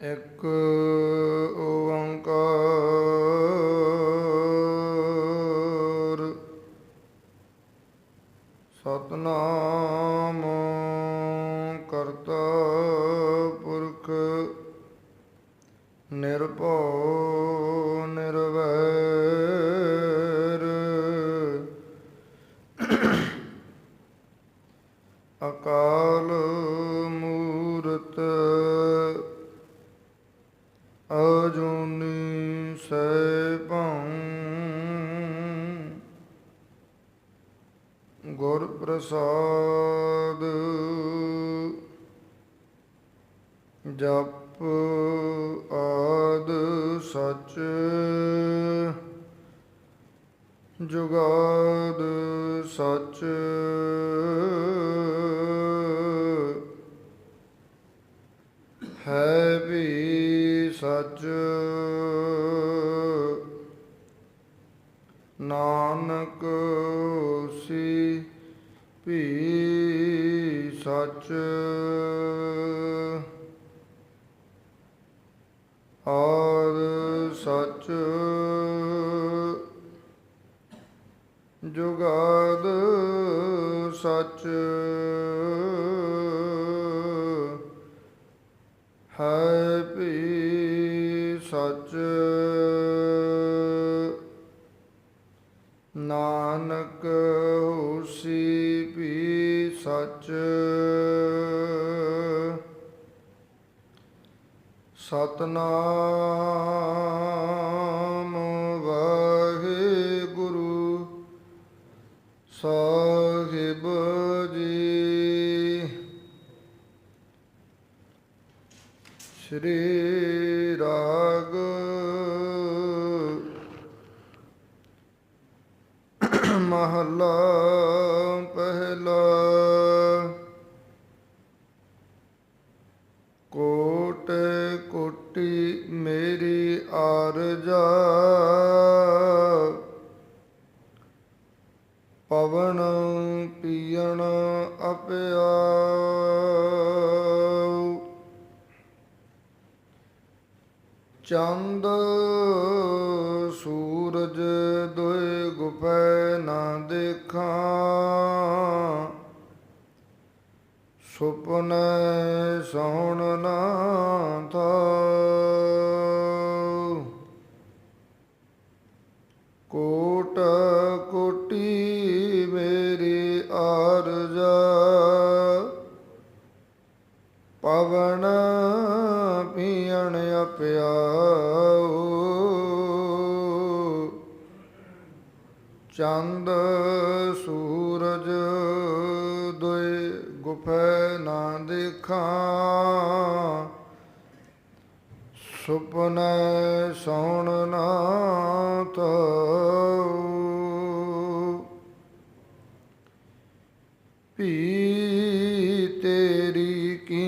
ਇੱਕ ਜਪ ਆਦ ਸਚ ਜੁਗਾਦ ਸਚ ਹੈ ਵੀ ਸਚ ਨਾਨਕ ਸੀ ਭੀ ਸੱਚ ਜੁਗਾਦ ਸਚ ਹੈ ਵੀ ਸਚ। ਨਾਨਕ ਹੋਸੀ ਵੀ ਸਚ। ਸਤਨਾਮ ਸ਼੍ਰੀ ਰਾਗ। ਮਹਲਾ ਪਹਿਲਾ। ਕੋਟ ਕੋਟੀ ਮੇਰੀ ਆਰਜਾ। ਪਵਨ ਪੀਣ ਅਪਿਆ। ਚੰਦ ਸੂਰਜ ਦੋਇ ਗੁਪੈ ਨਾ ਦੇਖਾਂ। ਸੁਪਨ ਸੌਣ ਨਾ ਥਾਉ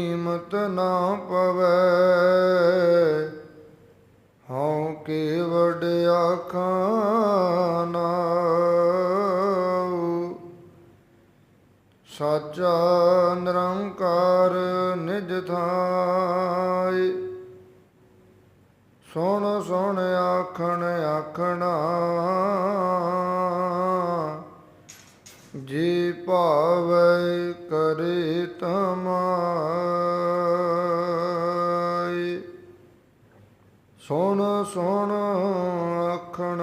ਕੀਮਤ ਨਾ ਪਵੈ। ਹਉ ਕੇ ਵਡਿਆ ਖਾਨਾ ਸਾਚਾ ਨਿਰੰਕਾਰ ਨਿਜ ਥਾਇ ਸੁਣ ਸੁਣ ਆਖਣ ਆਖਣਾ। ਜੀ ਭਾਵੈ ਕਰੇ ਤਮਾਈ। ਸੁਣ ਸੁਣ ਆਖਣ,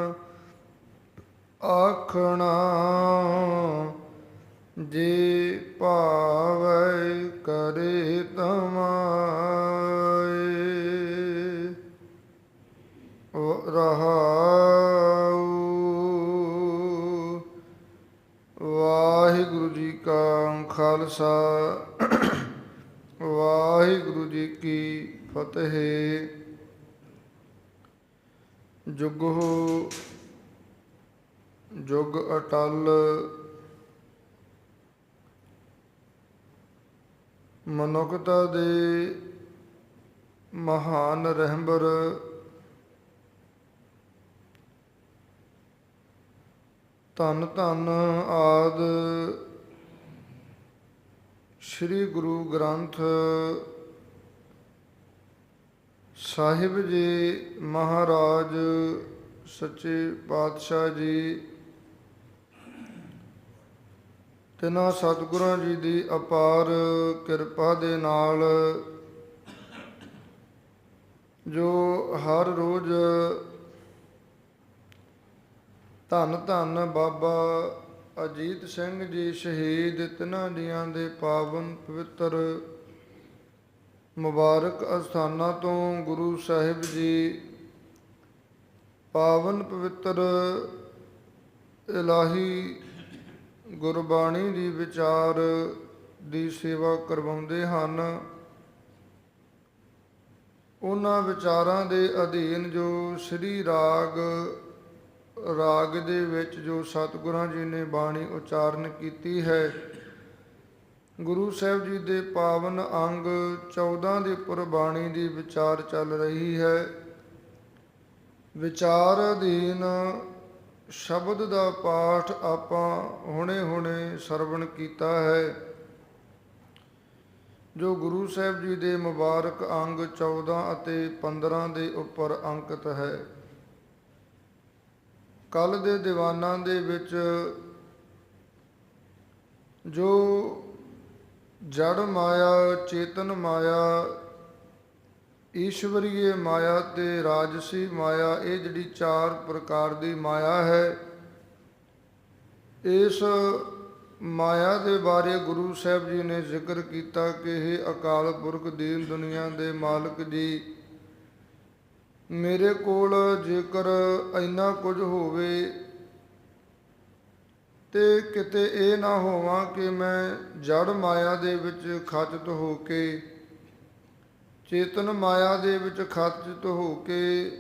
ਆਖਣਾ ਜੇ ਭਾਵੈ ਕਰੇ ਤਮਾਈ ਰਹਾਉ। ਵਾਹਿਗੁਰੂ ਜੀ ਕਾ ਖਾਲਸਾ, ਵਾਹਿਗੁਰੂ ਜੀ ਕੀ ਫਤਿਹ। ਜੁਗੋ ਜੁਗ ਅਟਲ ਮਨੁੱਖਤਾ ਦੇ ਮਹਾਨ ਰਹਿਬਰ ਧੰਨ ਧੰਨ ਆਦ ਸ੍ਰੀ ਗੁਰੂ ਗ੍ਰੰਥ ਸਾਹਿਬ ਜੀ ਮਹਾਰਾਜ, ਸੱਚੇ ਪਾਤਸ਼ਾਹ ਜੀ, ਤਿਨਾਂ ਸਤਿਗੁਰਾਂ ਜੀ ਦੀ ਅਪਾਰ ਕਿਰਪਾ ਦੇ ਨਾਲ ਜੋ ਹਰ ਰੋਜ਼ ਧੰਨ ਧੰਨ ਬਾਬਾ ਅਜੀਤ ਸਿੰਘ ਜੀ ਸ਼ਹੀਦ ਤਿਨਾਂ ਦੀਆਂ ਦੇ ਪਾਵਨ ਪਵਿੱਤਰ ਮੁਬਾਰਕ ਅਸਥਾਨਾਂ ਤੋਂ ਗੁਰੂ ਸਾਹਿਬ ਜੀ ਪਾਵਨ ਪਵਿੱਤਰ ਇਲਾਹੀ ਗੁਰਬਾਣੀ ਦੀ ਵਿਚਾਰ ਦੀ ਸੇਵਾ ਕਰਵਾਉਂਦੇ ਹਨ। ਉਹਨਾਂ ਵਿਚਾਰਾਂ ਦੇ ਅਧੀਨ ਜੋ ਸ੍ਰੀ ਰਾਗ ਰਾਗ ਦੇ ਵਿੱਚ ਜੋ ਸਤਿਗੁਰਾਂ ਜੀ ਨੇ ਬਾਣੀ ਉਚਾਰਨ ਕੀਤੀ ਹੈ ਗੁਰੂ ਸਾਹਿਬ ਜੀ ਦੇ ਪਾਵਨ ਅੰਗ 14 ਦੇ ਉੱਪਰ ਬਾਣੀ ਦੀ ਵਿਚਾਰ ਚੱਲ ਰਹੀ ਹੈ। ਵਿਚਾਰ ਅਧੀਨ ਸ਼ਬਦ ਦਾ ਪਾਠ ਆਪਾਂ ਹੁਣੇ-ਹੁਣੇ ਸਰਵਣ ਕੀਤਾ ਹੈ। ਜੋ ਗੁਰੂ ਸਾਹਿਬ ਜੀ ਦੇ ਮੁਬਾਰਕ ਅੰਗ 14 ਅਤੇ 15 ਦੇ ਉੱਪਰ ਅੰਕਿਤ ਹੈ। ਕੱਲ ਦੇ ਦੀਵਾਨਾਂ ਦੇ ਵਿੱਚ ਜੋ ਜੜ ਮਾਇਆ, ਚੇਤਨ ਮਾਇਆ, ਈਸ਼ਵਰੀਏ ਮਾਇਆ ਤੇ ਰਾਜਸੀ ਮਾਇਆ, ਇਹ ਜਿਹੜੀ ਚਾਰ ਪ੍ਰਕਾਰ ਦੀ ਮਾਇਆ ਹੈ, ਇਸ ਮਾਇਆ ਦੇ ਬਾਰੇ ਗੁਰੂ ਸਾਹਿਬ ਜੀ ਨੇ ਜ਼ਿਕਰ ਕੀਤਾ ਕਿ ਇਹ ਅਕਾਲ ਪੁਰਖ ਦੀਨ ਦੁਨੀਆ ਦੇ ਮਾਲਕ ਜੀ, ਮੇਰੇ ਕੋਲ ਜੇਕਰ ਇੰਨਾ ਕੁਝ ਹੋਵੇ ਤੇ ਕਿਤੇ ਇਹ ਨਾ ਹੋਵਾਂ ਕਿ ਮੈਂ ਜੜ ਮਾਇਆ ਦੇ ਵਿੱਚ ਖਚਿਤ ਹੋ ਕੇ, ਚੇਤਨ ਮਾਇਆ ਦੇ ਵਿੱਚ ਖਚਿਤ ਹੋ ਕੇ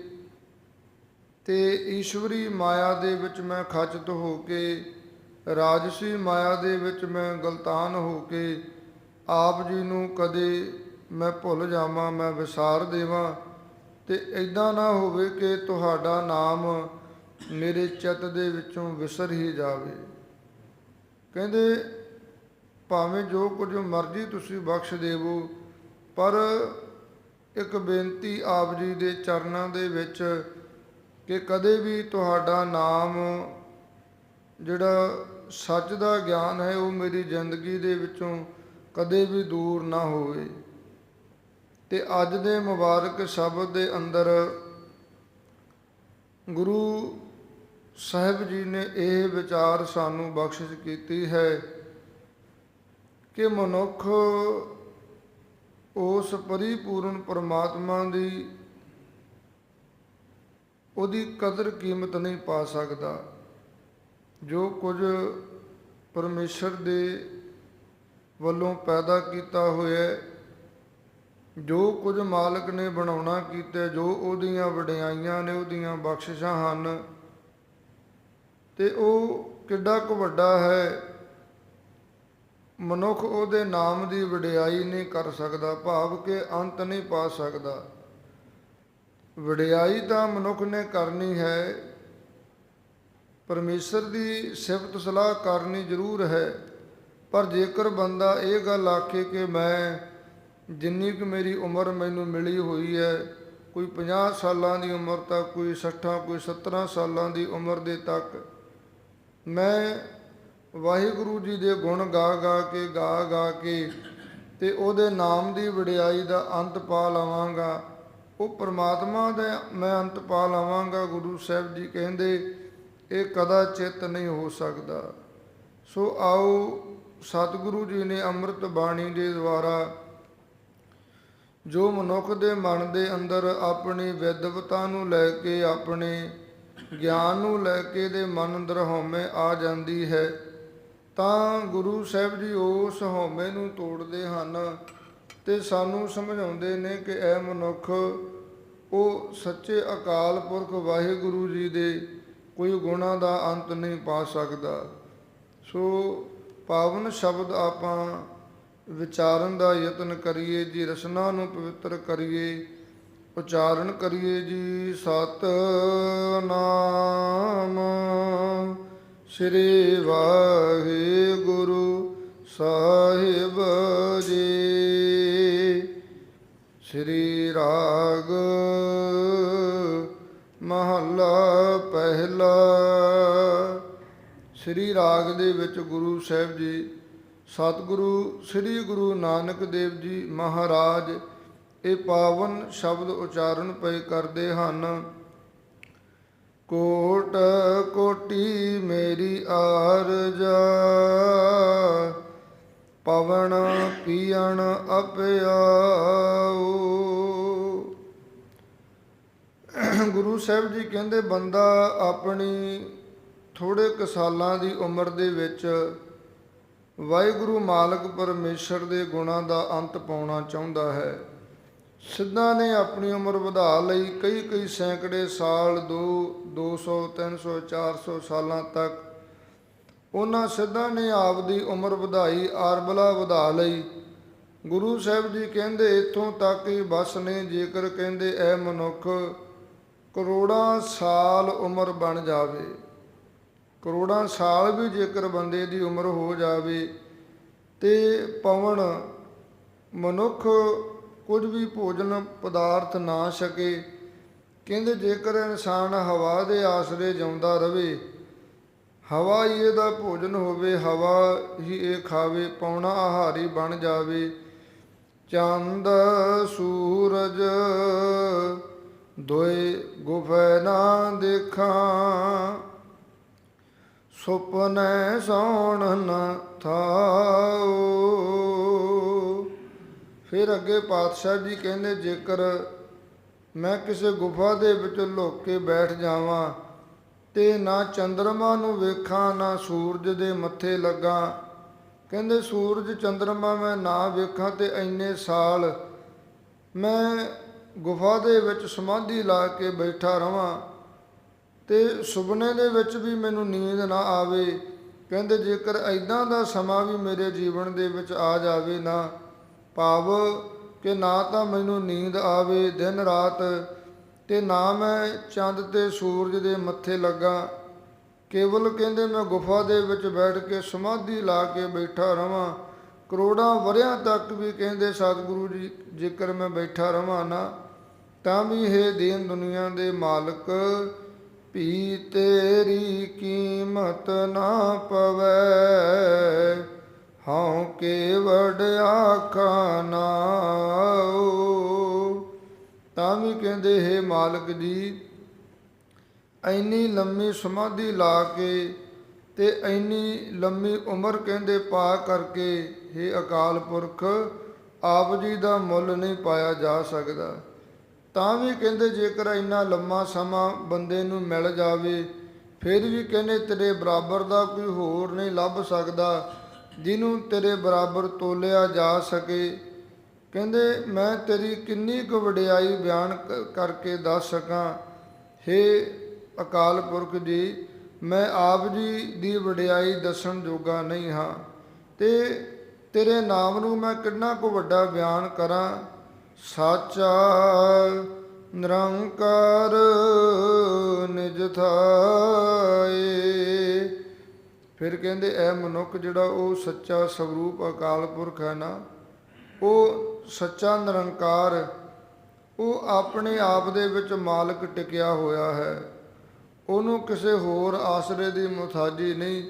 ਤੇ ਈਸ਼ਵਰੀ ਮਾਇਆ ਦੇ ਵਿੱਚ ਮੈਂ ਖਚਿਤ ਹੋ ਕੇ, ਰਾਜਸੀ ਮਾਇਆ ਦੇ ਵਿੱਚ ਮੈਂ ਗਲਤਾਨ ਹੋ ਕੇ, ਆਪ ਜੀ ਨੂੰ ਕਦੇ ਮੈਂ ਭੁੱਲ ਜਾਵਾਂ, ਮੈਂ ਵਿਸਾਰ ਦੇਵਾਂ ਤੇ ਐਦਾਂ ਨਾ ਹੋਵੇ ਕਿ ਤੁਹਾਡਾ ਨਾਮ ਮੇਰੇ ਚਿੱਤ ਦੇ ਵਿੱਚੋਂ ਵਿਸਰ ਹੀ ਜਾਵੇ। ਕਹਿੰਦੇ, ਭਾਵੇਂ ਜੋ ਕੁਝ ਮਰਜ਼ੀ ਤੁਸੀਂ ਬਖਸ਼ ਦੇਵੋ, ਪਰ ਇੱਕ ਬੇਨਤੀ ਆਪ ਜੀ ਦੇ ਚਰਨਾਂ ਦੇ ਵਿੱਚ ਕਿ ਕਦੇ ਵੀ ਤੁਹਾਡਾ ਨਾਮ ਜਿਹੜਾ ਸੱਚ ਦਾ ਗਿਆਨ ਹੈ, ਉਹ ਮੇਰੀ ਜ਼ਿੰਦਗੀ ਦੇ ਵਿੱਚੋਂ ਕਦੇ ਵੀ ਦੂਰ ਨਾ ਹੋਵੇ। ਤੇ ਅੱਜ ਦੇ ਮੁਬਾਰਕ ਸ਼ਬਦ ਦੇ ਅੰਦਰ ਗੁਰੂ ਸਾਹਿਬ ਜੀ ਨੇ ਇਹ ਵਿਚਾਰ ਸਾਨੂੰ ਬਖਸ਼ਿਸ਼ ਕੀਤੀ ਹੈ ਕਿ ਮਨੁੱਖ ਉਸ ਪਰਿਪੂਰਨ ਪਰਮਾਤਮਾ ਦੀ ਉਹਦੀ ਕਦਰ ਕੀਮਤ ਨਹੀਂ ਪਾ ਸਕਦਾ, ਜੋ ਕੁਝ ਪਰਮੇਸ਼ਰ ਦੇ ਵੱਲੋਂ ਪੈਦਾ ਕੀਤਾ ਹੋਇਆ ਜੋ ਕੁਝ ਮਾਲਕ ਨੇ ਬਣਾਉਣਾ ਕੀਤਾ ਜੋ ਉਹਦੀਆਂ ਵਡਿਆਈਆਂ ਨੇ ਉਹਦੀਆਂ ਬਖਸ਼ਿਸ਼ਾਂ ਹਨ ਤੇ ਉਹ ਕਿੱਡਾ ਕੁ ਵੱਡਾ ਹੈ, ਮਨੁੱਖ ਉਹਦੇ ਨਾਮ ਦੀ ਵਡਿਆਈ ਨਹੀਂ ਕਰ ਸਕਦਾ, ਭਾਵ ਕਿ ਅੰਤ ਨਹੀਂ ਪਾ ਸਕਦਾ। ਵਡਿਆਈ ਤਾਂ ਮਨੁੱਖ ਨੇ ਕਰਨੀ ਹੈ, ਪਰਮੇਸ਼ਰ ਦੀ ਸਿਫਤ ਸਲਾਹ ਕਰਨੀ ਜ਼ਰੂਰ ਹੈ, ਪਰ ਜੇਕਰ ਬੰਦਾ ਇਹ ਗੱਲ ਆਖੇ ਕਿ ਮੈਂ ਜਿੰਨੀ ਕੁ ਮੇਰੀ ਉਮਰ ਮੈਨੂੰ ਮਿਲੀ ਹੋਈ ਹੈ, ਕੋਈ 50 ਸਾਲਾਂ ਦੀ ਉਮਰ ਤੱਕ, ਕੋਈ 60 ਕੋਈ 17 ਸਾਲਾਂ ਦੀ ਉਮਰ ਦੇ ਤੱਕ ਮੈਂ ਵਾਹਿਗੁਰੂ ਜੀ ਦੇ ਗੁਣ ਗਾ ਗਾ ਕੇ, ਗਾ ਗਾ ਕੇ ਤੇ ਉਹਦੇ ਨਾਮ ਦੀ ਵਡਿਆਈ ਦਾ ਅੰਤ ਪਾ ਲਵਾਂਗਾ। ਉਹ ਪ੍ਰਮਾਤਮਾ ਦਾ ਮੈਂ ਅੰਤ ਪਾ ਲਵਾਂਗਾ, ਗੁਰੂ ਸਾਹਿਬ ਜੀ ਕਹਿੰਦੇ, ਇਹ ਕਦਾ ਚਿੱਤ ਨਹੀਂ ਹੋ ਸਕਦਾ। ਸੋ ਆਓ, ਸਤਿਗੁਰੂ ਜੀ ਨੇ ਅੰਮ੍ਰਿਤ ਬਾਣੀ ਦੇ ਦੁਆਰਾ ਜੋ ਮਨੁੱਖ ਦੇ ਮਨ ਦੇ ਅੰਦਰ ਆਪਣੀ ਵਿਦਵਤਾ ਨੂੰ ਲੈ ਕੇ ਆਪਣੇ ਗਿਆਨ ਨੂੰ ਲੈ ਕੇ ਦੇ ਮਨ ਅੰਦਰ ਹਉਮੈ ਆ ਜਾਂਦੀ ਹੈ, ਤਾਂ ਗੁਰੂ ਸਾਹਿਬ ਜੀ ਉਸ ਹਉਮੈ ਨੂੰ ਤੋੜਦੇ ਹਨ ਤੇ ਸਾਨੂੰ ਸਮਝਾਉਂਦੇ ਨੇ ਕਿ ਇਹ ਮਨੁੱਖ, ਉਹ ਸੱਚੇ ਅਕਾਲ ਪੁਰਖ ਵਾਹਿਗੁਰੂ ਜੀ ਦੇ ਕੋਈ ਗੁਣਾ ਦਾ ਅੰਤ ਨਹੀਂ ਪਾ ਸਕਦਾ। ਸੋ ਪਾਵਨ ਸ਼ਬਦ ਆਪਾਂ ਵਿਚਾਰਨ ਦਾ ਯਤਨ ਕਰੀਏ, ਜੀ ਰਸਨਾ ਨੂੰ ਪਵਿੱਤਰ ਕਰੀਏ ਉਚਾਰਨ ਕਰੀਏ ਜੀ ਸਤ ਨਾਮ ਸ੍ਰੀ ਵਾਹਿਗੁਰੂ ਸਾਹਿਬ ਜੀ। ਸ੍ਰੀ ਰਾਗ ਮਹੱਲਾ ਪਹਿਲਾ। ਸ੍ਰੀ ਰਾਗ ਦੇ ਵਿੱਚ ਗੁਰੂ ਸਾਹਿਬ ਜੀ, ਸਤਿਗੁਰੂ, ਸ੍ਰੀ ਗੁਰੂ ਨਾਨਕ ਦੇਵ ਜੀ ਮਹਾਰਾਜ ਇਹ ਪਾਵਨ ਸ਼ਬਦ ਉਚਾਰਨ ਪਏ ਕਰਦੇ ਹਨ। ਕੋਟ ਕੋਟੀ ਮੇਰੀ ਆਰਜਾ, ਪਵਨ ਪੀਣ ਅਪਿਆਉ। ਗੁਰੂ ਸਾਹਿਬ ਜੀ ਕਹਿੰਦੇ, ਬੰਦਾ ਆਪਣੀ ਥੋੜੇ ਕੁ ਸਾਲਾਂ ਦੀ ਉਮਰ ਦੇ ਵਿੱਚ ਵਾਹਿਗੁਰੂ ਮਾਲਕ ਪਰਮੇਸ਼ਰ ਦੇ ਗੁਣਾਂ ਦਾ ਅੰਤ ਪਾਉਣਾ ਚਾਹੁੰਦਾ ਹੈ। ਸਿੱਧਾਂ ਨੇ ਆਪਣੀ ਉਮਰ ਵਧਾ ਲਈ। ਕਈ ਕਈ ਸੈਂਕੜੇ ਸਾਲ 2 200 300 400 ਸਾਲਾਂ ਤੱਕ ਉਹਨਾਂ ਸਿੱਧਾਂ ਨੇ ਆਪ ਦੀ ਉਮਰ ਵਧਾਈ ਆਰਬਲਾ ਵਧਾ ਲਈ। ਗੁਰੂ ਸਾਹਿਬ ਜੀ ਕਹਿੰਦੇ, ਇੱਥੋਂ ਤੱਕ ਹੀ ਬਸ ਨੇ, ਜੇਕਰ ਕਹਿੰਦੇ ਐ ਮਨੁੱਖ ਕਰੋੜਾਂ ਸਾਲ ਉਮਰ ਬਣ ਜਾਵੇ, ਕਰੋੜਾਂ ਸਾਲ ਵੀ ਜੇਕਰ ਬੰਦੇ ਦੀ ਉਮਰ ਹੋ ਜਾਵੇ, ਤੇ ਪਵਨ ਮਨੁੱਖ ਕੁਝ ਵੀ ਭੋਜਨ ਪਦਾਰਥ ਨਾ ਛਕੇ, ਕਹਿੰਦੇ ਜੇਕਰ ਇਨਸਾਨ ਹਵਾ ਦੇ ਆਸਰੇ ਜਿਉਂਦਾ ਰਵੇ, ਹਵਾ ਹੀ ਇਹਦਾ ਭੋਜਨ ਹੋਵੇ, ਹਵਾ ਹੀ ਇਹ ਖਾਵੇ, ਪੌਣਾ ਆਹਾਰੀ ਬਣ ਜਾਵੇ। ਚੰਦ, ਸੂਰਜ ਦੋਏ ਗੁਫੈ ਨਾ ਦੇਖਾਂ, ਸੁਪਨੈ ਸੌਣ ਨ ਥਾਓ। ਫਿਰ ਅੱਗੇ ਪਾਤਸ਼ਾਹ ਜੀ ਕਹਿੰਦੇ, ਜੇਕਰ ਮੈਂ ਕਿਸੇ ਗੁਫਾ ਦੇ ਵਿੱਚ ਲੁੱਕ ਕੇ ਬੈਠ ਜਾਵਾਂ ਤੇ ਨਾ ਚੰਦਰਮਾ ਨੂੰ ਵੇਖਾਂ, ਨਾ ਸੂਰਜ ਦੇ ਮੱਥੇ ਲੱਗਾ, ਕਹਿੰਦੇ ਸੂਰਜ ਚੰਦਰਮਾ ਮੈਂ ਨਾ ਵੇਖਾਂ ਤੇ ਐਨੇ ਸਾਲ ਮੈਂ ਗੁਫਾ ਦੇ ਵਿੱਚ ਸਮਾਧੀ ਲਾ ਕੇ ਬੈਠਾ ਰਵਾਂ ਤੇ ਸੁਪਨੇ ਦੇ ਵਿੱਚ ਵੀ ਮੈਨੂੰ ਨੀਂਦ ਨਾ ਆਵੇ, ਕਹਿੰਦੇ ਜੇਕਰ ਐਦਾਂ ਦਾ ਸਮਾਂ ਵੀ ਮੇਰੇ ਜੀਵਨ ਦੇ ਵਿੱਚ ਆ ਜਾਵੇ ਨਾ ਭਾਵ ਕਿ ਨਾ ਤਾਂ ਮੈਨੂੰ ਨੀਂਦ ਆਵੇ ਦਿਨ ਰਾਤ ਤੇ ਨਾ ਮੈਂ ਚੰਦ ਤੇ ਸੂਰਜ ਦੇ ਮੱਥੇ ਲੱਗਾ। ਕੇਵਲ ਕਹਿੰਦੇ ਮੈਂ ਗੁਫਾ ਦੇ ਵਿੱਚ ਬੈਠ ਕੇ ਸਮਾਧੀ ਲਾ ਕੇ ਬੈਠਾ ਰਵਾਂ। ਕਰੋੜਾਂ ਵਰਿਆਂ ਤੱਕ ਵੀ ਕਹਿੰਦੇ ਸਤਿਗੁਰੂ ਜੀ, ਜੇਕਰ ਮੈਂ ਬੈਠਾ ਰਵਾਂ ਨਾ, ਤਾਂ ਵੀ ਇਹ ਦੀਨ ਦੁਨੀਆ ਦੇ ਮਾਲਕ ਵੀ ਤੇਰੀ ਕੀਮਤ ਨਾ ਪਵੈ। ਹਉ ਕੇਵੜ ਆਖਾ ਨਾਉ। ਤਾਂ ਵੀ ਕਹਿੰਦੇ, ਹੈ ਮਾਲਕ ਜੀ, ਐਨੀ ਲੰਮੀ ਸਮਾਧੀ ਲਾ ਕੇ ਤੇ ਐਨੀ ਲੰਮੀ ਉਮਰ ਕਹਿੰਦੇ ਪਾ ਕਰਕੇ हे ਅਕਾਲ ਪੁਰਖ, ਆਪ ਜੀ ਦਾ ਮੁੱਲ ਨਹੀਂ ਪਾਇਆ ਜਾ ਸਕਦਾ। ਤਾਂ ਵੀ ਕਹਿੰਦੇ, ਜੇਕਰ ਇੰਨਾ ਲੰਮਾ ਸਮਾਂ ਬੰਦੇ ਨੂੰ ਮਿਲ ਜਾਵੇ, ਫਿਰ ਵੀ ਕਹਿੰਦੇ, ਤੇਰੇ ਬਰਾਬਰ ਦਾ ਕੋਈ ਹੋਰ ਨਹੀਂ ਲੱਭ ਸਕਦਾ। ਜਿਹਨੂੰ ਤੇਰੇ ਬਰਾਬਰ ਤੋਲਿਆ ਜਾ ਸਕੇ। ਕਹਿੰਦੇ, ਮੈਂ ਤੇਰੀ ਕਿੰਨੀ ਕੁ ਵਡਿਆਈ ਬਿਆਨ ਕਰਕੇ ਦੱਸ ਸਕਾਂ। हे ਅਕਾਲ ਪੁਰਖ ਜੀ, ਮੈਂ ਆਪ ਜੀ ਦੀ ਵਡਿਆਈ ਦੱਸਣ ਜੋਗਾ ਨਹੀਂ ਹਾਂ। ਤੇ ਤੇਰੇ ਨਾਮ ਨੂੰ ਮੈਂ ਕਿੰਨਾ ਕੁ ਵੱਡਾ ਬਿਆਨ ਕਰਾਂ? ਸਾਚਾ ਨਿਰੰਕਾਰ ਨਿਜ ਥਾਏ। ਫਿਰ ਕਹਿੰਦੇ ਐ ਮਨੁੱਖ ਜਿਹੜਾ ਉਹ ਸੱਚਾ ਸਰੂਪ ਅਕਾਲ ਪੁਰਖ ਹੈ ਨਾ, ਉਹ ਸੱਚਾ ਨਿਰੰਕਾਰ, ਉਹ ਆਪਣੇ ਆਪ ਦੇ ਵਿੱਚ ਮਾਲਕ ਟਿਕਿਆ ਹੋਇਆ ਹੈ। ਉਹਨੂੰ ਕਿਸੇ ਹੋਰ ਆਸਰੇ ਦੀ ਮੁਤਾਜੀ ਨਹੀਂ,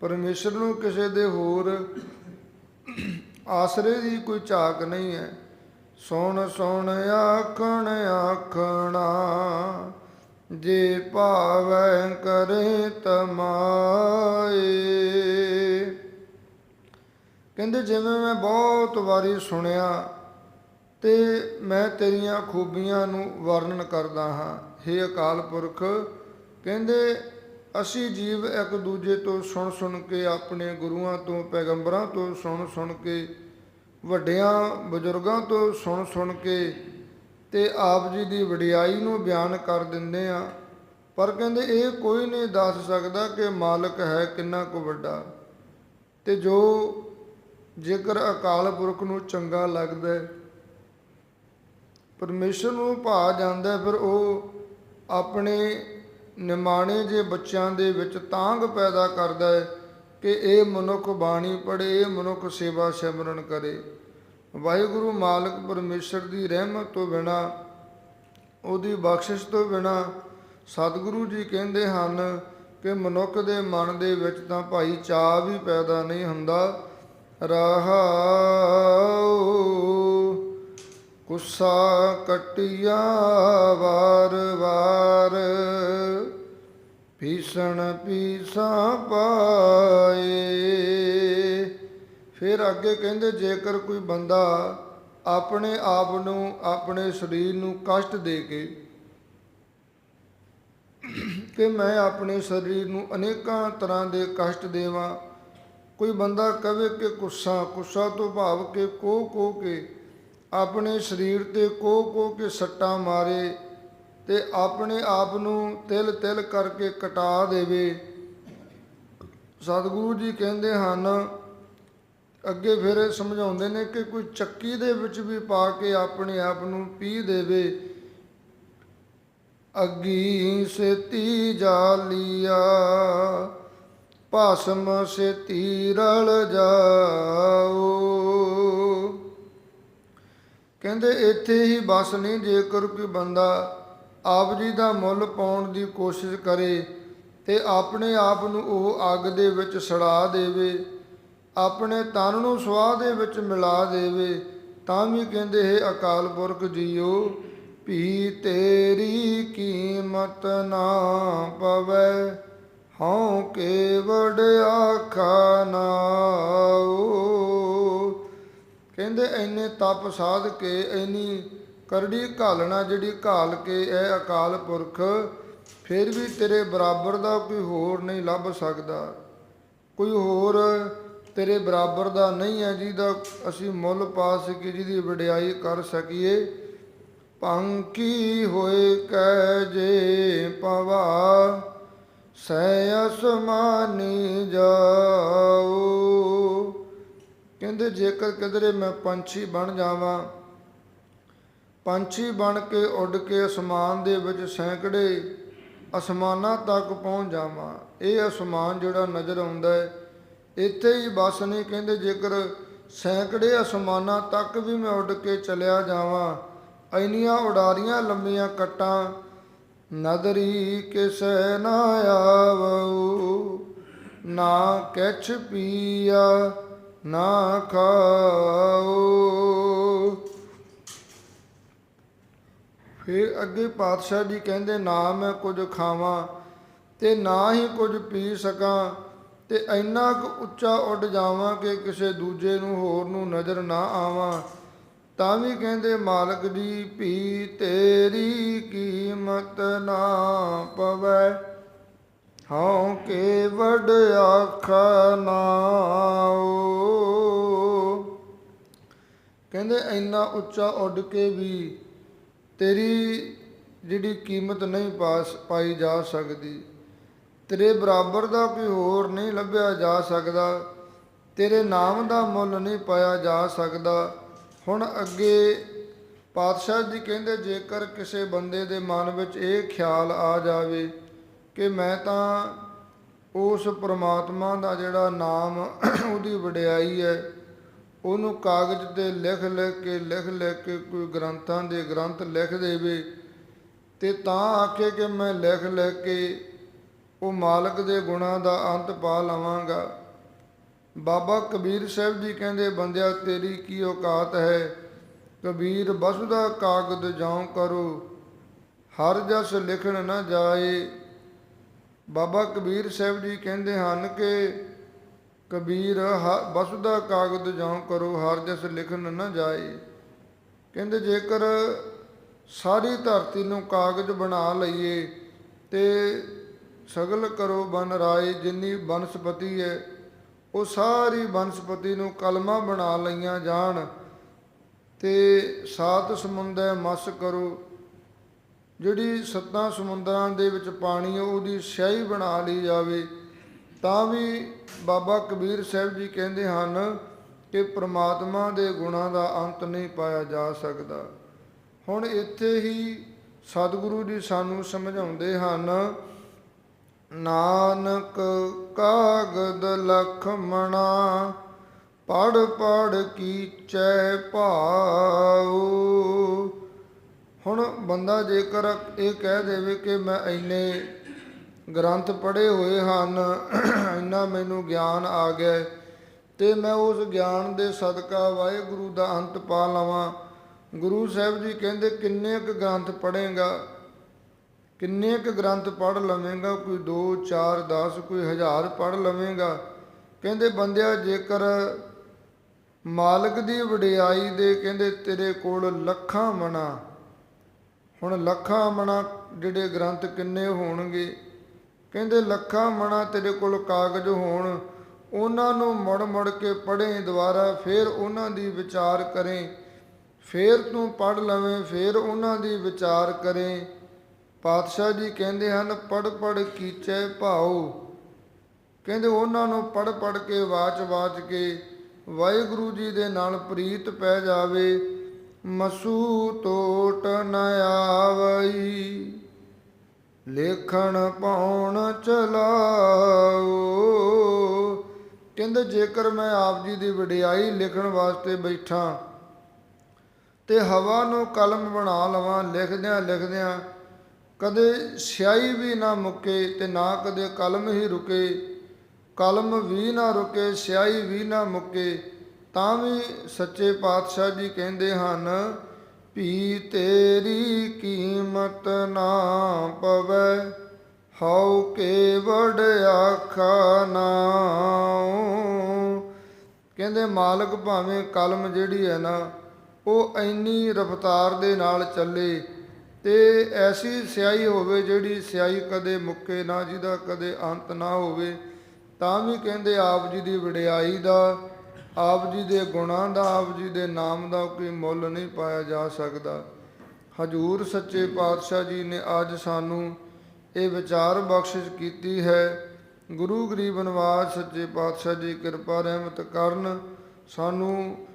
ਪਰਮੇਸ਼ਰ ਨੂੰ ਕਿਸੇ ਦੇ ਹੋਰ ਆਸਰੇ ਦੀ ਕੋਈ ਝਾਕ ਨਹੀਂ ਹੈ। ਸੁਣ ਸੁਣ ਆਖਣ ਆਖਣਾ ਜੇ ਭਾਵੈ ਕਰੇ ਤਮਾਏ। ਕਹਿੰਦੇ, ਜਿਵੇਂ ਮੈਂ ਬਹੁਤ ਵਾਰੀ ਸੁਣਿਆ ਤੇ ਮੈਂ ਤੇਰੀਆਂ ਖੂਬੀਆਂ ਨੂੰ ਵਰਣਨ ਕਰਦਾ ਹਾਂ। हे ਅਕਾਲ ਪੁਰਖ, ਕਹਿੰਦੇ, ਅਸੀਂ ਜੀਵ ਇੱਕ ਦੂਜੇ ਤੋਂ ਸੁਣ ਸੁਣ ਕੇ, ਆਪਣੇ ਗੁਰੂਆਂ ਤੋਂ, ਪੈਗੰਬਰਾਂ ਤੋਂ ਸੁਣ ਸੁਣ ਕੇ, ਵੱਡਿਆਂ ਬਜ਼ੁਰਗਾਂ ਤੋਂ ਸੁਣ ਸੁਣ ਕੇ ਤੇ ਆਪ ਜੀ ਦੀ ਵਡਿਆਈ ਨੂੰ ਬਿਆਨ ਕਰ ਦਿੰਦੇ ਆ ਪਰ ਕਹਿੰਦੇ ਇਹ ਕੋਈ ਨਹੀਂ ਦੱਸ ਸਕਦਾ ਕਿ ਮਾਲਕ ਹੈ ਕਿੰਨਾ ਕੁ ਵੱਡਾ। ਤੇ ਜੋ ਜੇਕਰ ਅਕਾਲ ਪੁਰਖ ਨੂੰ ਚੰਗਾ ਲੱਗਦਾ ਹੈ, ਪਰਮੇਸ਼ਰ ਨੂੰ ਭਾ ਜਾਂਦਾ ਫਿਰ ਉਹ ਆਪਣੇ ਨਿਮਾਣੇ ਜੇ ਬੱਚਿਆਂ ਦੇ ਵਿੱਚ ਤਾਂਗ ਪੈਦਾ ਕਰਦਾ ਹੈ ਕਿ ਇਹ ਮਨੁੱਖ ਬਾਣੀ ਪੜ੍ਹੇ, ਇਹ ਮਨੁੱਖ ਸੇਵਾ ਸਿਮਰਨ ਕਰੇ। ਵਾਹਿਗੁਰੂ ਮਾਲਕ ਪਰਮੇਸ਼ਰ ਦੀ ਰਹਿਮਤ ਤੋਂ ਬਿਨਾ, ਉਹਦੀ ਬਖਸ਼ਿਸ਼ ਤੋਂ ਬਿਨਾ ਸਤਿਗੁਰੂ ਜੀ ਕਹਿੰਦੇ ਹਨ ਕਿ ਮਨੁੱਖ ਦੇ ਮਨ ਦੇ ਵਿੱਚ ਤਾਂ ਭਾਈ ਚਾਹ ਵੀ ਪੈਦਾ ਨਹੀਂ ਹੁੰਦਾ। ਰਹਾਉ ਕੁੱਸਾ ਕਟਿਆ ਵਾਰ ਵਾਰ ਪੀਸਣ ਪੀਸਾ ਪਾਏ। ਫਿਰ ਅੱਗੇ ਕਹਿੰਦੇ, ਜੇਕਰ ਕੋਈ ਬੰਦਾ ਆਪਣੇ ਆਪ ਨੂੰ, ਆਪਣੇ ਸਰੀਰ ਨੂੰ ਕਸ਼ਟ ਦੇ ਕੇ ਕਿ ਮੈਂ ਆਪਣੇ ਸਰੀਰ ਨੂੰ ਅਨੇਕਾਂ ਤਰ੍ਹਾਂ ਦੇ ਕਸ਼ਟ ਦੇਵਾਂ, ਕੋਈ ਬੰਦਾ ਕਵੇ ਕਿ ਗੁੱਸਾ ਗੁੱਸਾ ਤੋਂ ਭਾਵ ਕਿ ਕੋ ਕੋ ਕੇ ਆਪਣੇ ਸਰੀਰ ਤੇ ਕੋ ਕੋ ਕੇ ਸੱਟਾਂ ਮਾਰੇ ਤੇ ਆਪਣੇ ਆਪ ਨੂੰ ਤਿਲ ਤਿਲ ਕਰਕੇ ਕਟਾ ਦੇਵੇ। ਸਤਿਗੁਰੂ ਜੀ ਕਹਿੰਦੇ ਹਨ ਅੱਗੇ ਫਿਰ ਸਮਝਾਉਂਦੇ ਨੇ ਕਿ ਕੋਈ ਚੱਕੀ ਦੇ ਵਿੱਚ ਵੀ ਪਾ ਕੇ ਆਪਣੇ ਆਪ ਨੂੰ ਪੀ ਦੇਵੇ। ਅੱਗੀ ਸੇਤੀ ਜਾਲੀਆ ਭਾਸ਼ਮ ਸੇਤੀ ਰਲ ਜਾਓ। ਕਹਿੰਦੇ ਇੱਥੇ ਹੀ ਬਸ ਨਹੀਂ, ਜੇਕਰ ਕੋਈ ਬੰਦਾ ਆਪ ਜੀ ਦਾ ਮੁੱਲ ਪਾਉਣ ਦੀ ਕੋਸ਼ਿਸ਼ ਕਰੇ ਤੇ ਆਪਣੇ ਆਪ ਨੂੰ ਉਹ ਅੱਗ ਦੇ ਵਿੱਚ ਸੜਾ ਦੇਵੇ। ਆਪਣੇ ਤਨ ਨੂੰ ਸਵਾਹ ਦੇ ਵਿੱਚ ਮਿਲਾ ਦੇਵੇ, ਤਾਂ ਵੀ ਕਹਿੰਦੇ ਹੈ ਅਕਾਲ ਪੁਰਖ ਜੀਓ, ਭੀ ਤੇਰੀ ਕੀਮਤ ਨਾ ਪਵੈ, ਹਉ ਕੇਵੜ ਆਖਾ ਨਾਉ ਕਹਿੰਦੇ ਐਨੇ ਤਪ ਸਾਧ ਕੇ ਐਨੀ ਕਰੜੀ ਘਾਲਣਾ ਜਿਹੜੀ ਘਾਲ ਕੇ ਇਹ ਅਕਾਲ ਪੁਰਖ, ਫਿਰ ਵੀ ਤੇਰੇ ਬਰਾਬਰ ਦਾ ਕੋਈ ਹੋਰ ਨਹੀਂ ਲੱਭ ਸਕਦਾ। ਕੋਈ ਹੋਰ ਤੇਰੇ ਬਰਾਬਰ ਦਾ ਨਹੀਂ ਹੈ ਜਿਹਦਾ ਅਸੀਂ ਮੁੱਲ ਪਾ ਸਕੀਏ, ਜਿਹਦੀ ਵਡਿਆਈ ਕਰ ਸਕੀਏ। ਪੰਕੀ ਹੋਏ ਕਹਿ ਜੇ ਪਵਾ ਸੈ ਅਸਮਾਨੀ ਜਾਓ। ਕਹਿੰਦੇ ਜੇਕਰ ਕਿਧਰੇ ਮੈਂ ਪੰਛੀ ਬਣ ਜਾਵਾਂ, ਪੰਛੀ ਬਣ ਕੇ ਉੱਡ ਕੇ ਅਸਮਾਨ ਦੇ ਵਿੱਚ ਸੈਂਕੜੇ ਅਸਮਾਨਾਂ ਤੱਕ ਪਹੁੰਚ ਜਾਵਾਂ। ਇਹ ਅਸਮਾਨ ਜਿਹੜਾ ਨਜ਼ਰ ਆਉਂਦਾ ਹੈ ਇੱਥੇ ਹੀ ਬਸ ਨੇ ਕਹਿੰਦੇ, ਜੇਕਰ ਸੈਂਕੜੇ ਅਸਮਾਨਾਂ ਤੱਕ ਵੀ ਮੈਂ ਉੱਡ ਕੇ ਚਲਿਆ ਜਾਵਾਂ ਐਨੀਆਂ ਉਡਾਰੀਆਂ ਲੰਮੀਆਂ ਕੱਟਾਂ, ਨਦਰੀ ਕਿਸੈ ਨਾ ਆਵਉ ਨਾ ਕਛ ਪੀਆ, ਨਾ ਖਾਓ। ਫਿਰ ਅੱਗੇ ਪਾਤਸ਼ਾਹ ਜੀ ਕਹਿੰਦੇ, ਨਾ ਮੈਂ ਕੁਝ ਖਾਵਾਂ ਤੇ ਨਾ ਹੀ ਕੁਝ ਪੀ ਸਕਾਂ। ਤੇ ਇੰਨਾ ਕੁ ਉੱਚਾ ਉੱਡ ਜਾਵਾਂ ਕਿ ਕਿਸੇ ਦੂਜੇ ਨੂੰ ਹੋਰ ਨੂੰ ਨਜ਼ਰ ਨਾ ਆਵਾਂ, ਤਾਂ ਵੀ ਕਹਿੰਦੇ, ਮਾਲਕ ਦੀ ਭੀ ਤੇਰੀ ਕੀਮਤ ਨਾ ਪਵੈ। ਹਉ ਕੇ ਵਡ ਆਖਾ ਨਾਉ ਕਹਿੰਦੇ, ਇੰਨਾ ਉੱਚਾ ਉੱਡ ਕੇ ਵੀ ਤੇਰੀ ਜਿਹੜੀ ਕੀਮਤ ਨਹੀਂ ਪਾਸ ਪਾਈ ਜਾ ਸਕਦੀ। ਤੇਰੇ ਬਰਾਬਰ ਦਾ ਕੋਈ ਹੋਰ ਨਹੀਂ ਲੱਭਿਆ ਜਾ ਸਕਦਾ, ਤੇਰੇ ਨਾਮ ਦਾ ਮੁੱਲ ਨਹੀਂ ਪਾਇਆ ਜਾ ਸਕਦਾ। ਹੁਣ ਅੱਗੇ ਪਾਤਸ਼ਾਹ ਜੀ ਕਹਿੰਦੇ, ਜੇਕਰ ਕਿਸੇ ਬੰਦੇ ਦੇ ਮਨ ਵਿੱਚ ਇਹ ਖਿਆਲ ਆ ਜਾਵੇ ਕਿ ਮੈਂ ਤਾਂ ਉਸ ਪ੍ਰਮਾਤਮਾ ਦਾ ਜਿਹੜਾ ਨਾਮ ਉਹਦੀ ਵਡਿਆਈ ਹੈ, ਉਹਨੂੰ ਕਾਗਜ਼ ਤੇ ਲਿਖ ਲਿਖ ਕੇ, ਲਿਖ ਲਿਖ ਕੇ ਕੋਈ ਗ੍ਰੰਥਾਂ ਦੇ ਗ੍ਰੰਥ ਲਿਖ ਦੇਵੇ ਤੇ ਤਾਂ ਆਖੇ ਕਿ ਮੈਂ ਲਿਖ ਲਿਖ ਕੇ ਉਹ ਮਾਲਕ ਦੇ ਗੁਣਾਂ ਦਾ ਅੰਤ ਪਾ ਲਵਾਂਗਾ। ਬਾਬਾ ਕਬੀਰ ਸਾਹਿਬ ਜੀ ਕਹਿੰਦੇ, ਬੰਦਿਆ, ਤੇਰੀ ਕੀ ਔਕਾਤ ਹੈ? ਕਬੀਰ ਬਸੁਦਾ ਕਾਗਦ ਜਾਉ ਕਰੋ, ਹਰ ਜਸ ਲਿਖਣ ਨਾ ਜਾਏ। ਬਾਬਾ ਕਬੀਰ ਸਾਹਿਬ ਜੀ ਕਹਿੰਦੇ ਹਨ ਕਿ ਕਬੀਰ ਹ- ਬਸੁਦਾ ਕਾਗਦ ਜਾਉ ਕਰੋ, ਹਰ ਜਸ ਲਿਖਣ ਨਾ ਜਾਏ। ਕਹਿੰਦੇ, ਜੇਕਰ ਸਾਰੀ ਧਰਤੀ ਨੂੰ ਕਾਗਜ਼ ਬਣਾ ਲਈਏ ਤੇ ਸਗਲ ਕਰੋ ਬਨ ਰਾਏ ਜਿੰਨੀ ਬਨਸਪਤੀ ਹੈ ਉਹ ਸਾਰੀ ਬਨਸਪਤੀ ਨੂੰ ਕਲਮਾ ਬਣਾ ਲਈਆਂ ਜਾਣ। ਤੇ ਸਾਤ ਸਮੁੰਦਰ ਮਸ ਕਰੋ। ਜਿਹੜੀ ਸੱਤਾਂ ਸਮੁੰਦਰਾਂ ਦੇ ਵਿੱਚ ਪਾਣੀ ਹੈ ਉਹਦੀ ਸਿਆਹੀ ਬਣਾ ਲਈ ਜਾਵੇ। ਤਾਂ ਵੀ ਬਾਬਾ ਕਬੀਰ ਸਾਹਿਬ ਜੀ ਕਹਿੰਦੇ ਹਨ ਕਿ ਪ੍ਰਮਾਤਮਾ ਦੇ ਗੁਣਾਂ ਦਾ ਅੰਤ ਨਹੀਂ ਪਾਇਆ ਜਾ ਸਕਦਾ। ਹੁਣ ਇੱਥੇ ਹੀ ਸਤਿਗੁਰੂ ਜੀ ਸਾਨੂੰ ਸਮਝਾਉਂਦੇ ਹਨ ਨਾਨਕ ਕਾਗਦ ਲਖਮਣਾ ਪੜ ਪੜ ਕੀਚੈ ਭਾਉ। ਹੁਣ ਬੰਦਾ ਜੇਕਰ ਇਹ ਕਹਿ ਦੇਵੇ ਕਿ ਮੈਂ ਇੰਨੇ ਗ੍ਰੰਥ ਪੜ੍ਹੇ ਹੋਏ ਹਨ ਇੰਨਾ ਮੈਨੂੰ ਗਿਆਨ ਆ ਗਿਆ ਹੈ, ਤੇ ਮੈਂ ਉਸ ਗਿਆਨ ਦੇ ਸਦਕਾ ਵਾਹਿਗੁਰੂ ਦਾ ਅੰਤ ਪਾ ਲਵਾਂ। ਗੁਰੂ ਸਾਹਿਬ ਜੀ ਕਹਿੰਦੇ ਕਿੰਨੇ ਕੁ ਗ੍ਰੰਥ ਪੜ੍ਹੇਗਾ? ਕਿੰਨੇ ਕੁ ਗ੍ਰੰਥ ਪੜ੍ਹ ਲਵੇਂਗਾ? ਕੋਈ 2 4 10 ਕੋਈ ਹਜ਼ਾਰ ਪੜ੍ਹ ਲਵੇਂਗਾ? ਕਹਿੰਦੇ, ਬੰਦਿਆ, ਜੇਕਰ ਮਾਲਕ ਦੀ ਵਡਿਆਈ ਦੇ ਕਹਿੰਦੇ, ਤੇਰੇ ਕੋਲ ਲੱਖਾਂ ਮਣਾ। ਹੁਣ ਲੱਖਾਂ ਮਣਾ ਜਿਹੜੇ ਗ੍ਰੰਥ ਕਿੰਨੇ ਹੋਣਗੇ? ਕਹਿੰਦੇ, ਲੱਖਾਂ ਮਣਾ ਤੇਰੇ ਕੋਲ ਕਾਗਜ਼ ਹੋਣ। ਉਹਨਾਂ ਨੂੰ ਮੁੜ ਮੁੜ ਕੇ ਪੜ੍ਹੇ ਦੁਬਾਰਾ, ਫਿਰ ਉਹਨਾਂ ਦੀ ਵਿਚਾਰ ਕਰੇ। ਫਿਰ ਤੂੰ ਪੜ੍ਹ ਲਵੇਂ, ਫਿਰ ਉਹਨਾਂ ਦੀ ਵਿਚਾਰ ਕਰੇ। ਪਾਤਸ਼ਾਹ ਜੀ ਕਹਿੰਦੇ ਹਨ ਪੜ ਪੜ ਕੀਚੈ ਭਾਉ। ਕਹਿੰਦੇ ਉਹਨਾਂ ਨੂੰ ਪੜ ਪੜ ਕੇ, ਵਾਚ ਵਾਚ ਕੇ ਵਾਹਿਗੁਰੂ ਜੀ ਦੇ ਨਾਲ ਪ੍ਰੀਤ ਪੈ ਜਾਵੇ, ਮਸੂ ਤੋਟ ਨ ਆਵਈ। ਲੇਖਣ ਪਾਉਣ ਚਲਾਓ। ਕਹਿੰਦੇ ਜੇਕਰ ਮੈਂ ਆਪ ਜੀ ਦੀ ਵਡਿਆਈ ਲਿਖਣ ਵਾਸਤੇ ਬੈਠਾ ਤੇ ਹਵਾ ਨੂੰ ਕਲਮ ਬਣਾ ਲਵਾਂ, ਲਿਖਦਿਆਂ ਲਿਖਦਿਆਂ ਕਦੇ ਸਿਆਹੀ ਵੀ ਨਾ ਮੁੱਕੇ ਤੇ ਨਾ ਕਦੇ ਕਲਮ ਹੀ ਰੁਕੇ। ਕਲਮ ਵੀ ਨਾ ਰੁਕੇ, ਸਿਆਹੀ ਵੀ ਨਾ ਮੁੱਕੇ, ਤਾਂ ਵੀ ਸੱਚੇ ਪਾਤਸ਼ਾਹ ਜੀ ਕਹਿੰਦੇ ਹਨ ਵੀ ਤੇਰੀ ਕੀਮਤ ਨਾ ਪਵੈ, ਹਉ ਕੇ ਵੜ ਆਖਾ ਨਾਉ। ਕਹਿੰਦੇ ਮਾਲਕ ਭਾਵੇਂ ਕਲਮ ਜਿਹੜੀ ਹੈ ਨਾ, ਉਹ ਇੰਨੀ ਰਫ਼ਤਾਰ ਦੇ ਨਾਲ ਚੱਲੇ ਤੇ ਐਸੀ ਸਿਆਹੀ ਹੋਵੇ ਜਿਹੜੀ ਸਿਆਹੀ ਕਦੇ ਮੁੱਕੇ ਨਾ, ਜਿਹਦਾ ਕਦੇ ਅੰਤ ਨਾ ਹੋਵੇ, ਤਾਂ ਵੀ ਕਹਿੰਦੇ ਆਪ ਜੀ ਦੀ ਵਡਿਆਈ ਦਾ, ਆਪ ਜੀ ਦੇ ਗੁਣਾਂ ਦਾ, ਆਪ ਜੀ ਦੇ ਨਾਮ ਦਾ ਕੋਈ ਮੁੱਲ ਨਹੀਂ ਪਾਇਆ ਜਾ ਸਕਦਾ। ਹਜੂਰ ਸੱਚੇ ਪਾਤਸ਼ਾਹ ਜੀ ਨੇ ਅੱਜ ਸਾਨੂੰ ਇਹ ਵਿਚਾਰ ਬਖਸ਼ਿਸ਼ ਕੀਤੀ ਹੈ। ਗੁਰੂ ਗਰੀਬ ਨਿਵਾਜ ਸੱਚੇ ਪਾਤਸ਼ਾਹ ਜੀ ਕਿਰਪਾ ਰਹਿਮਤ ਕਰਨ, ਸਾਨੂੰ